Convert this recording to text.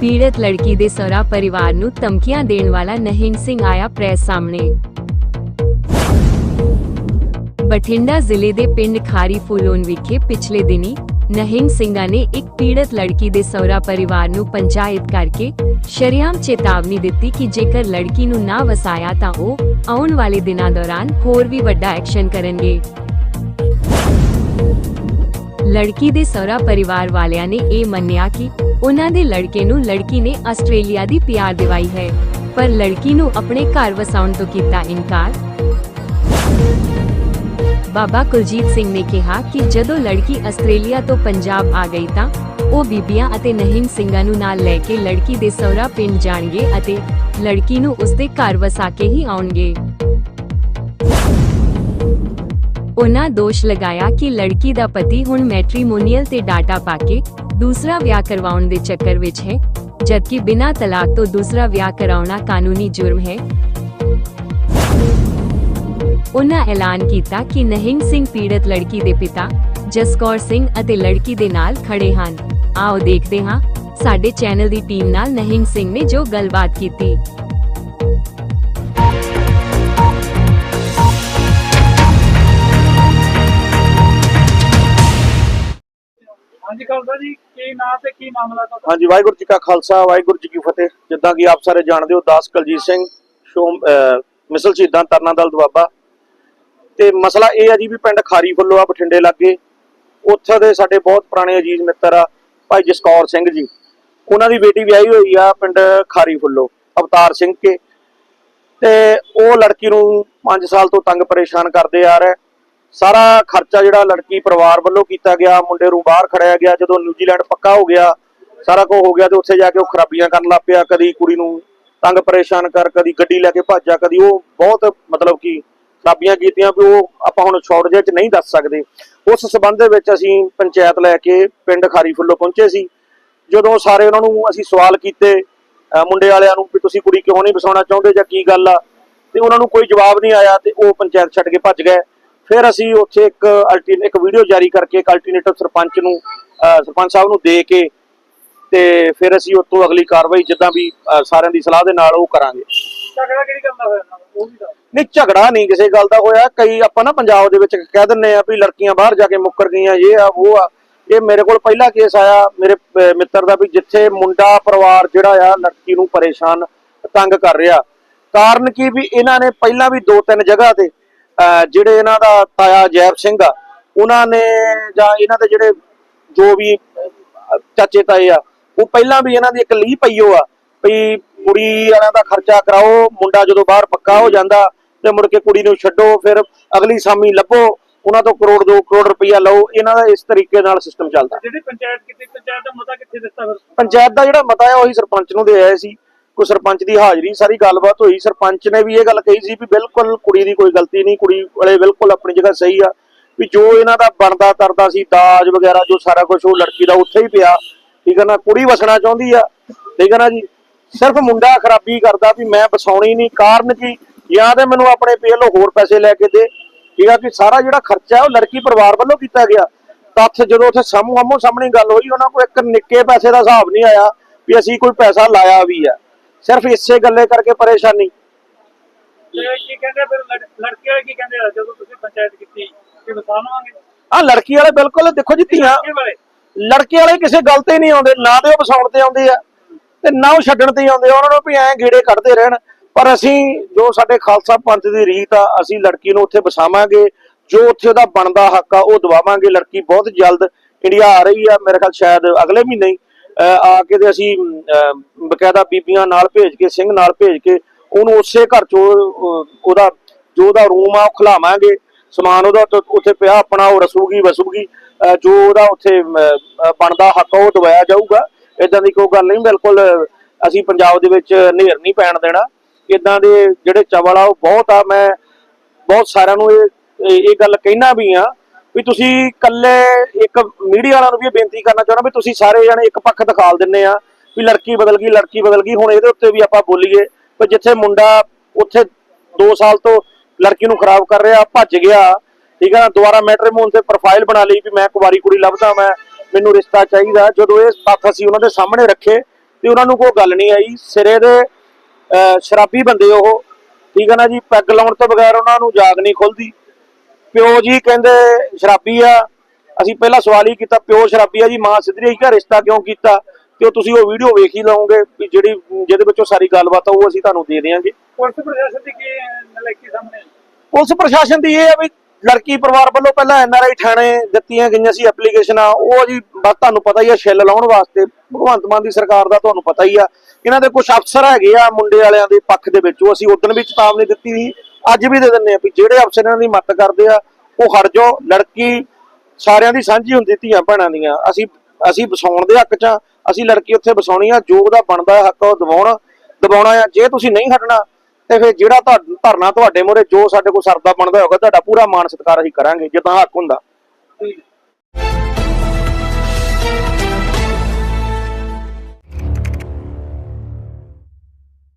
ਪੀੜਤ ਲੜਕੀ ਦੇ ਸਹੁਰਾ ਪਰਿਵਾਰ ਨੂੰ ਧਮਕੀਆਂ ਦੇਣ ਵਾਲਾ ਨਹਿੰਗ ਸਿੰਘ ਆਇਆ ਪ੍ਰੈਸ ਸਾਹਮਣੇ। ਬਠਿੰਡਾ ਜ਼ਿਲ੍ਹੇ ਦੇ ਪਿੰਡ ਖਾਰੀ ਫੂਲੋਨ ਵਿਖੇ ਪਿਛਲੇ ਦਿਨੀ ਨਹਿੰਗ ਸਿੰਘਾਂ ਨੇ ਇੱਕ ਪੀੜਤ ਲੜਕੀ ਦੇ ਸਹੁਰਾ ਪਰਿਵਾਰ ਨੂੰ ਪੰਚਾਇਤ ਕਰਕੇ ਸ਼ਰਿਆਮ ਚੇਤਾਵਨੀ ਦਿੱਤੀ ਕਿ ਜੇਕਰ ਲੜਕੀ ਨੂੰ ਨਾ ਵਸਾਇਆ ਤਾਂ ਉਹ ਆਉਣ ਵਾਲੇ ਦਿਨਾਂ ਦੌਰਾਨ ਹੋਰ ਵੀ ਵੱਡਾ ਐਕਸ਼ਨ ਕਰਨਗੇ। ਲੜਕੀ ਦੇ ਸਹੁਰਾ ਪਰਿਵਾਰ ਵਾਲਿਆਂ ਨੇ ਇਹ ਮੰਨਿਆ ਕਿ ਉਹਨਾਂ ਦੇ ਲੜਕੇ ਨੂੰ ਲੜਕੀ ਨੇ ਆਸਟ੍ਰੇਲੀਆ ਦੀ ਪਿਆਰ ਦਿਵਾਈ ਹੈ। ਪਰ ਲੜਕੀ ਨੂੰ ਆਪਣੇ ਘਰ ਵਸਾਉਣ ਤੋਂ ਕੀਤਾ ਇਨਕਾਰ। ਬਾਬਾ ਕੁਲਜੀਤ ਸਿੰਘ ਨੇ ਕਿਹਾ ਕਿ ਜਦੋਂ ਲੜਕੀ ਆਸਟ੍ਰੇਲੀਆ ਤੋਂ ਪੰਜਾਬ ਆ ਗਈ ਤਾਂ ਉਹ ਬੀਬੀਆਂ ਅਤੇ ਨਹਿੰਗ ਸਿੰਘਾਂ ਨੂੰ ਨਾਲ ਲੈ ਕੇ ਲੜਕੀ ਦੇ ਸਹੁਰਾ ਪਿੰਡ ਜਾਣਗੇ ਅਤੇ ਲੜਕੀ ਨੂੰ ਉਸਦੇ ਘਰ ਵਸਾ ਕੇ ਹੀ ਆਉਣਗੇ। ਉਹਨਾਂ ਦੋਸ਼ ਲਗਾਇਆ ਕਿ ਲੜਕੀ ਦਾ ਪਤੀ ਹੁਣ ਮੈਟ੍ਰੀਮੋਨੀਅਲ ਤੇ ਡਾਟਾ ਪਾ ਕੇ ਦੂਸਰਾ ਵਿਆਹ ਕਰਵਾਉਣ ਦੇ ਚੱਕਰ ਵਿੱਚ ਹੈ, ਜਦਕਿ ਬਿਨਾਂ ਤਲਾਕ ਤੋਂ ਦੂਸਰਾ ਵਿਆਹ ਕਰਾਉਣਾ ਕਾਨੂੰਨੀ ਜੁਰਮ ਹੈ। ਉਹਨਾਂ ਐਲਾਨ ਕੀਤਾ ਕਿ ਨਹਿੰਗ ਸਿੰਘ ਪੀੜਤ ਲੜਕੀ ਦੇ ਪਿਤਾ, ਜਸਕੌਰ ਸਿੰਘ ਅਤੇ ਲੜਕੀ ਦੇ ਨਾਲ ਖੜੇ ਹਨ। ਆਓ ਦੇਖਦੇ ਹਾਂ, ਸਾਡੇ ਚੈਨਲ ਦੀ ਟੀਮ ਨਾਲ ਨਹਿੰਗ ਸਿੰਘ ਨੇ ਜੋ ਗੱਲਬਾਤ ਕੀਤੀ। ਖਾਲਸਾ ਜੀ, ਕੀ ਨਾਂ ਤੇ ਕੀ ਮਾਮਲਾ ਤੁਹਾਡਾ? ਹਾਂਜੀ, ਵਾਹਿਗੁਰੂ ਜੀ ਕਾ ਖਾਲਸਾ, ਵਾਹਿਗੁਰੂ ਜੀ ਕੀ ਫਤਿਹ। ਜਿੱਦਾਂ ਕਿ ਆਪ ਸਾਰੇ ਜਾਣਦੇ ਹੋ, ਦਾਸ ਕਲਜੀਤ ਸਿੰਘ, ਸ਼ੋਮ ਮਿਸਲ ਸ਼ਹੀਦਾਂ ਤਰਨਾ ਦਲ ਦੁਆਬਾ। ਤੇ ਮਸਲਾ ਇਹ ਹੈ ਜੀ ਵੀ ਪਿੰਡ ਖਾਰੀ ਫੁੱਲੋ ਆ ਬਠਿੰਡੇ ਲੱਗੇ। ਉੱਥੇ ਦੇ ਸਾਡੇ ਬਹੁਤ ਪੁਰਾਣੇ ਅਜੀਜ਼ ਮਿੱਤਰ ਆ, ਭਾਈ ਜਸਕੌਰ ਸਿੰਘ ਜੀ। ਉਹਨਾਂ ਦੀ ਬੇਟੀ ਵਿਆਹੀ ਹੋਈ ਆ ਪਿੰਡ ਖਾਰੀ ਫੁੱਲੋ ਅਵਤਾਰ ਸਿੰਘ ਕੇ। ਤੇ ਉਹ ਲੜਕੀ ਨੂੰ 5 ਸਾਲ ਤੋਂ ਤੰਗ ਪਰੇਸ਼ਾਨ ਕਰਦੇ ਆ ਰਹੇ। ਸਾਰਾ ਖਰਚਾ ਜਿਹੜਾ ਲੜਕੀ ਪਰਿਵਾਰ ਵੱਲੋਂ ਕੀਤਾ ਗਿਆ, ਮੁੰਡੇ ਨੂੰ ਬਾਹਰ ਖੜਿਆ ਗਿਆ, ਜਦੋਂ ਨਿਊਜ਼ੀਲੈਂਡ ਪੱਕਾ ਹੋ ਗਿਆ, ਸਾਰਾ ਕੁਝ ਹੋ ਗਿਆ ਤੇ ਉੱਥੇ ਜਾ ਕੇ ਉਹ ਖਰਾਬੀਆਂ ਕਰਨ ਲੱਗ ਪਿਆ, ਕਦੀ ਕੁੜੀ ਨੂੰ ਤੰਗ ਪਰੇਸ਼ਾਨ ਕਰ, ਕਦੀ ਗੱਡੀ ਲੈ ਕੇ ਭੱਜਾ ਕਦੀ ਉਹ ਬਹੁਤ ਮਤਲਬ ਕਿ ਖਰਾਬੀਆਂ ਕੀਤੀਆਂ ਵੀ ਉਹ ਆਪਾਂ ਹੁਣ ਸ਼ਾਰਟ ਜਿਹੇ ਚ ਨਹੀਂ ਦੱਸ ਸਕਦੇ। ਉਸ ਸਬੰਧ ਦੇ ਵਿੱਚ ਅਸੀਂ ਪੰਚਾਇਤ ਲੈ ਕੇ ਪਿੰਡ ਖਾਰੀ ਫੁੱਲੋ ਪਹੁੰਚੇ ਸੀ। ਜਦੋਂ ਸਾਰੇ ਉਹਨਾਂ ਨੂੰ ਅਸੀਂ ਸਵਾਲ ਕੀਤੇ ਮੁੰਡੇ ਵਾਲਿਆਂ ਨੂੰ ਵੀ ਤੁਸੀਂ ਕੁੜੀ ਕਿਉਂ ਨਹੀਂ ਵਸਾਉਣਾ ਚਾਹੁੰਦੇ ਜਾਂ ਕੀ ਗੱਲ ਆ? ਤੇ ਉਹਨਾਂ ਨੂੰ ਕੋਈ ਜਵਾਬ ਨਹੀਂ ਆਇਆ ਤੇ ਉਹ ਪੰਚਾਇਤ ਛੱਡ ਕੇ ਭੱਜ ਗਏ। ਫਿਰ ਅਸੀਂ ਉੱਥੇ ਇੱਕ ਅਲਟਰਨ ਇੱਕ ਵੀਡੀਓ ਜਾਰੀ ਕਰਕੇ ਇੱਕ ਅਲਟਰਨੇਟਿਵ ਸਰਪੰਚ ਨੂੰ ਸਰਪੰਚ ਸਾਹਿਬ ਨੂੰ ਦੇ ਕੇ ਤੇ ਫਿਰ ਅਸੀਂ ਉਸ ਤੋਂ ਅਗਲੀ ਕਾਰਵਾਈ ਜਿੱਦਾਂ ਵੀ ਸਾਰਿਆਂ ਦੀ ਸਲਾਹ ਦੇ ਨਾਲ ਉਹ ਕਰਾਂਗੇ। ਝਗੜਾ ਕਿਹੜੀ ਗੱਲ ਦਾ ਹੋਇਆ? ਉਹ ਵੀ ਦੱਸ। ਨਹੀਂ ਝਗੜਾ ਨਹੀਂ ਕਿਸੇ ਗੱਲ ਦਾ ਹੋਇਆ। ਕਈ ਆਪਾਂ ਨਾ ਪੰਜਾਬ ਦੇ ਵਿੱਚ ਕਹਿ ਦਿੰਨੇ ਆ ਵੀ ਲੜਕੀਆਂ ਬਾਹਰ ਜਾ ਕੇ ਮੁੱਕਰ ਗਈਆਂ ਇਹ ਆ ਉਹ ਆ। ਇਹ ਮੇਰੇ ਕੋਲ ਪਹਿਲਾ ਕੇਸ ਆਇਆ ਮੇਰੇ ਮਿੱਤਰ ਦਾ ਵੀ ਜਿੱਥੇ ਮੁੰਡਾ ਪਰਿਵਾਰ ਜਿਹੜਾ ਆ ਲੜਕੀ ਨੂੰ ਪਰੇਸ਼ਾਨ ਤੰਗ ਕਰ ਰਿਹਾ। ਕਾਰਨ ਕੀ ਵੀ ਇਹਨਾਂ ਨੇ ਪਹਿਲਾਂ ਵੀ ਦੋ ਤਿੰਨ ਜਗ੍ਹਾ ਤੇ ਜਿਹੜੇ ਇਹਨਾਂ ਦਾ ਤਾਇਆ ਜੈਬ ਸਿੰਘ ਆ ਉਹਨਾਂ ਨੇ ਜਾਂ ਇਹਨਾਂ ਦੇ ਜਿਹੜੇ ਜੋ ਵੀ ਚਾਚੇ ਤਾਏ ਆ ਉਹ ਪਹਿਲਾਂ ਵੀ ਇਹਨਾਂ ਦੀ ਇੱਕ ਲੀਹ ਪਈਓ ਆ ਵੀ ਕੁੜੀ ਵਾਲਿਆਂ ਦਾ ਖਰਚਾ ਕਰਾਓ ਮੁੰਡਾ ਜਦੋਂ ਬਾਹਰ ਪੱਕਾ ਹੋ ਜਾਂਦਾ ਤੇ ਮੁੜ ਕੇ ਕੁੜੀ ਨੂੰ ਛੱਡੋ ਫਿਰ ਅਗਲੀ ਸਾਮੀ ਲੱਭੋ ਉਹਨਾਂ ਤੋਂ ਕਰੋੜ ਦੋ ਕਰੋੜ ਰੁਪਈਆ ਲਓ ਇਹਨਾਂ ਦਾ ਇਸ ਤਰੀਕੇ ਨਾਲ ਸਿਸਟਮ ਚੱਲਦਾ। ਜਿਹੜੀ ਪੰਚਾਇਤ ਕੀਤੀ ਪੰਚਾਇਤ ਦਾ ਮਤਾ ਕਿੱਥੇ ਦਿੱਤਾ ਫਿਰ? ਪੰਚਾਇਤ ਦਾ ਜਿਹੜਾ ਮਤਾ ਹੈ ਉਹੀ ਸਰਪੰਚ ਨੂੰ ਦੇ ਆਏ ਸੀ। ਕੋਈ ਸਰਪੰਚ ਦੀ ਹਾਜ਼ਰੀ, ਸਾਰੀ ਗੱਲਬਾਤ ਹੋਈ। ਸਰਪੰਚ ਨੇ ਵੀ ਇਹ ਗੱਲ ਕਹੀ ਸੀ ਵੀ ਬਿਲਕੁਲ ਕੁੜੀ ਦੀ ਕੋਈ ਗਲਤੀ ਨਹੀਂ, ਕੁੜੀ ਵਾਲੇ ਬਿਲਕੁਲ ਆਪਣੀ ਜਗ੍ਹਾ ਸਹੀ ਆ। ਵੀ ਜੋ ਇਹਨਾਂ ਦਾ ਬਣਦਾ, ਤਰਦਾ ਸੀ, ਦਾਜ ਵਗੈਰਾ, ਜੋ ਸਾਰਾ ਕੁਝ ਉਹ ਲੜਕੀ ਦਾ ਉੱਥੇ ਹੀ ਪਿਆ। ਠੀਕ ਹੈ ਨਾ, ਕੁੜੀ ਵਸਣਾ ਚਾਹੁੰਦੀ ਆ। ਠੀਕ ਹੈ ਨਾ ਜੀ? ਸਿਰਫ ਮੁੰਡਾ ਖਰਾਬੀ ਕਰਦਾ ਵੀ ਮੈਂ ਵਸਾਉਣੀ ਨਹੀਂ, ਕਾਰਨ ਕੀ? ਜਾਂ ਤੇ ਮੈਨੂੰ ਆਪਣੇ ਪੇਲੋਂ ਹੋਰ ਪੈਸੇ ਲੈ ਕੇ ਦੇ। ਠੀਕ ਆ ਕਿ ਸਾਰਾ ਜਿਹੜਾ ਖਰਚਾ ਉਹ ਲੜਕੀ ਪਰਿਵਾਰ ਵੱਲੋਂ ਕੀਤਾ ਗਿਆ। ਤੱਥ ਜਦੋਂ ਉੱਥੇ ਸਾਹਮਣੇ ਸਾਹਮਣੇ ਗੱਲ ਹੋਈ, ਉਹਨਾਂ ਕੋਲ ਇੱਕ ਨਿੱਕੇ ਪੈਸੇ ਦਾ ਹਿਸਾਬ ਨਹੀਂ ਆਇਆ ਵੀ ਅਸੀਂ ਕੋਈ ਪੈਸਾ ਲਾਇਆ ਵੀ ਆ। ਸਿਰਫ ਇਸੇ ਗੱਲੇ ਕਰਕੇ ਪਰੇਸ਼ਾਨੀ। ਕੀ ਕਹਿੰਦੇ ਫਿਰ ਲੜ- ਲੜਕੇ ਵਾਲੇ ਕੀ ਕਹਿੰਦੇ ਆ? ਜਦੋਂ ਤੁਸੀਂ ਪੰਚਾਇਤ ਕੀਤੀ ਕਿ ਵਸਾ ਲਵਾਂਗੇ। ਆ ਲੜਕੀ ਵਾਲੇ ਬਿਲਕੁਲ ਦੇਖੋ ਜੀ ਧੀਆਂ। ਲੜਕੇ ਵਾਲੇ ਕਿਸੇ ਗੱਲ ਤੇ ਨਹੀਂ ਆਉਂਦੇ ਨਾ ਤੇ ਉਹ ਵਸਾਉਣ ਤੇ ਆਉਂਦੇ ਆ ਤੇ ਨਾ ਉਹ ਛੱਡਣ ਤੇ ਆਉਂਦੇ ਉਹਨਾਂ ਨੂੰ ਵੀ ਐਂ ਗੇੜੇ ਕੱਢਦੇ ਰਹਿਣ। ਪਰ ਅਸੀਂ ਜੋ ਸਾਡੇ ਖਾਲਸਾ ਪੰਥ ਦੀ ਰੀਤ ਆ ਅਸੀਂ ਲੜਕੀ ਨੂੰ ਉੱਥੇ ਵਸਾਵਾਂਗੇ ਜੋ ਉੱਥੇ ਉਹਦਾ ਬਣਦਾ ਹੱਕ ਆ ਉਹ ਦਵਾਵਾਂਗੇ। ਲੜਕੀ ਬਹੁਤ ਜਲਦ ਇੰਡੀਆ ਆ ਰਹੀ ਆ ਮੇਰੇ ਖਿਆਲ ਸ਼ਾਇਦ ਅਗਲੇ ਮਹੀਨੇ ਹੀ। ਆ ਕੇ ਤੇ ਅਸੀਂ ਅਹ, ਬਕਾਇਦਾ ਬੀਬੀਆਂ ਨਾਲ ਭੇਜ ਕੇ ਸਿੰਘ ਨਾਲ ਭੇਜ ਕੇ ਉਹਨੂੰ ਉਸੇ ਘਰ ਚੋਂ ਉਹਦਾ ਜੋ ਉਹਦਾ ਰੂਮ ਆ ਉਹ ਖਿਲਾਵਾਂਗੇ। ਸਮਾਨ ਉਹਦਾ ਉੱਥੇ- ਪਿਆ ਆਪਣਾ ਉਹ ਰਸੂਗੀ ਵਸੂਗੀ। ਜੋ ਉਹਦਾ ਉੱਥੇ ਅਹ, ਬਣਦਾ ਹੱਕ ਆ ਉਹ ਦਵਾਇਆ ਜਾਊਗਾ। ਇਦਾਂ ਦੀ ਕੋਈ ਗੱਲ ਨਹੀਂ ਬਿਲਕੁਲ ਅਸੀਂ ਪੰਜਾਬ ਦੇ ਵਿੱਚ ਨੇਰ ਨਹੀਂ ਪੈਣ ਦੇਣਾ। ਇਦਾਂ ਦੇ ਜਿਹੜੇ ਚਵਲ ਆ ਉਹ ਬਹੁਤ ਆ ਮੈਂ ਬਹੁਤ ਸਾਰਿਆਂ ਨੂੰ ਇਹ ਇਹ ਇਹ ਗੱਲ ਕਹਿਣਾ ਵੀ ਆ ਵੀ ਤੁਸੀਂ ਇਕੱਲੇ ਇੱਕ ਮੀਡੀਆ ਵਾਲਿਆਂ ਨੂੰ ਵੀ ਬੇਨਤੀ ਕਰਨਾ ਚਾਹੁੰਦਾ ਵੀ ਤੁਸੀਂ ਸਾਰੇ ਜਣੇ ਇੱਕ ਪੱਖ ਦਿਖਾਲ ਦਿੰਨੇ ਆ ਵੀ ਲੜਕੀ ਬਦਲ ਗਈ ਲੜਕੀ ਬਦਲ ਗਈ। ਹੁਣ ਇਹਦੇ ਉੱਤੇ ਵੀ ਆਪਾਂ ਬੋਲੀਏ ਵੀ ਜਿੱਥੇ ਮੁੰਡਾ ਉੱਥੇ 2 ਸਾਲ ਤੋਂ ਲੜਕੀ ਨੂੰ ਖਰਾਬ ਕਰ ਰਿਹਾ ਭੱਜ ਗਿਆ ਠੀਕ ਹੈ ਨਾ ਦੁਬਾਰਾ ਮੈਟਰੀਮੋਨ ਤੇ ਪ੍ਰੋਫਾਈਲ ਬਣਾ ਲਈ ਵੀ ਮੈਂ ਕੁਵਾਰੀ ਕੁੜੀ ਲੱਭਦਾ ਮੈਂ ਮੈਨੂੰ ਰਿਸ਼ਤਾ ਚਾਹੀਦਾ। ਜਦੋਂ ਇਹ ਤੱਥ ਅਸੀਂ ਉਹਨਾਂ ਦੇ ਸਾਹਮਣੇ ਰੱਖੇ ਤੇ ਉਹਨਾਂ ਨੂੰ ਕੋਈ ਗੱਲ ਨਹੀਂ ਆਈ ਸਿਰੇ ਦੇ ਅਹ, ਸ਼ਰਾਬੀ ਬੰਦੇ ਉਹ ਠੀਕ ਹੈ ਨਾ ਜੀ ਪੈਗ ਲਾਉਣ ਤੋਂ ਬਗੈਰ ਉਹਨਾਂ ਨੂੰ ਜਾਗ ਨਹੀਂ ਖੁੱਲਦੀ। ਪਿਓ ਜੀ ਕਹਿੰਦੇ ਸ਼ਰਾਬੀ ਆ। ਅਸੀਂ ਪਹਿਲਾਂ ਸਵਾਲ ਹੀ ਕੀਤਾ ਪਿਓ ਸ਼ਰਾਬੀ ਆ ਜੀ ਮਾਂ ਸਿੱਧਰੀ ਘਰ ਰਿਸ਼ਤਾ ਕਿਉਂ ਕੀਤਾ? ਤੇ ਉਹ ਤੁਸੀਂ ਉਹ ਵੀਡੀਓ ਵੇਖ ਹੀ ਲਓਗੇ ਵੀ ਜਿਹੜੀ ਜਿਹਦੇ ਵਿੱਚੋਂ ਸਾਰੀ ਗੱਲਬਾਤ ਆ ਉਹ ਅਸੀਂ ਤੁਹਾਨੂੰ ਦੇ ਦਿਆਂਗੇ। ਪੁਲਿਸ ਪ੍ਰਸ਼ਾਸਨ ਦੀ ਕੀ ਨਲਾਇਕੀ ਸਾਹਮਣੇ? ਆਈ? ਪੁਲਿਸ ਪ੍ਰਸ਼ਾਸਨ ਦੀ ਇਹ ਆ ਵੀ ਲੜਕੀ ਪਰਿਵਾਰ ਵੱਲੋਂ ਪਹਿਲਾਂ ਐਨਆਰਆਈ ਥਾਣੇ ਦਿੱਤੀਆਂ ਗਈਆਂ ਸੀ ਐਪਲੀਕੇਸ਼ਨਾਂ ਉਹ ਜੀ ਬਸ ਤੁਹਾਨੂੰ ਪਤਾ ਹੀ ਆ ਛਿੱਲ ਲਾਉਣ ਵਾਸਤੇ। ਭਗਵੰਤ ਮਾਨ ਦੀ ਸਰਕਾਰ ਦਾ ਤੁਹਾਨੂੰ ਪਤਾ ਹੀ ਆ। ਇਹਨਾਂ ਦੇ ਕੁਝ ਅਫਸਰ ਹੈਗੇ ਆ ਮੁੰਡੇ ਵਾਲਿਆਂ ਦੇ ਪੱਖ ਦੇ ਵਿੱਚ। ਉਹ ਅਸੀਂ ਉਦੋਂ ਵੀ ਚੇਤਾਵਨੀ ਦਿੱਤੀ ਸੀ। ਅੱਜ ਵੀ ਦੇ ਦਿੰਨੇ ਆ ਵੀ ਜਿਹੜੇ ਅਫਸਰ ਇਹਨਾਂ ਦੀ ਮਦਦ ਕਰਦੇ ਆ, ਉਹ ਹਟ ਜਾਓ, ਲੜਕੀ ਸਾਰਿਆਂ ਦੀ ਸਾਂਝੀ ਹੁੰਦੀ ਧੀਆਂ ਭੈਣਾਂ ਦੀਆਂ। ਅਸੀਂ ਅਸੀਂ ਵਸਾਉਣ ਦੇ ਹੱਕ 'ਚ ਅਸੀਂ ਲੜਕੀ ਉੱਥੇ ਵਸਾਉਣੀ ਆ, ਜੋ ਉਹਦਾ ਬਣਦਾ ਹੱਕ ਉਹ ਦਿਵਾਉਣ, ਦਿਵਾਉਣਾ ਆ। ਜੇ ਤੁਸੀਂ ਨਹੀਂ ਹਟਣਾ ਤੇ ਫਿਰ ਜਿਹੜਾ ਤੁਹਾਡਾ ਧਰਨਾ ਤੁਹਾਡੇ ਮੋਰੇ ਜੋ ਸਾਡੇ ਕੋਲ ਸਰਦਾ ਬਣਦਾ ਹੋਗਾ ਤੁਹਾਡਾ ਪੂਰਾ ਮਾਨ ਸਤਿਕਾਰ ਅਸੀਂ ਕਰਾਂਗੇ, ਜਿੱਦਾਂ ਹੱਕ ਹੁੰਦਾ।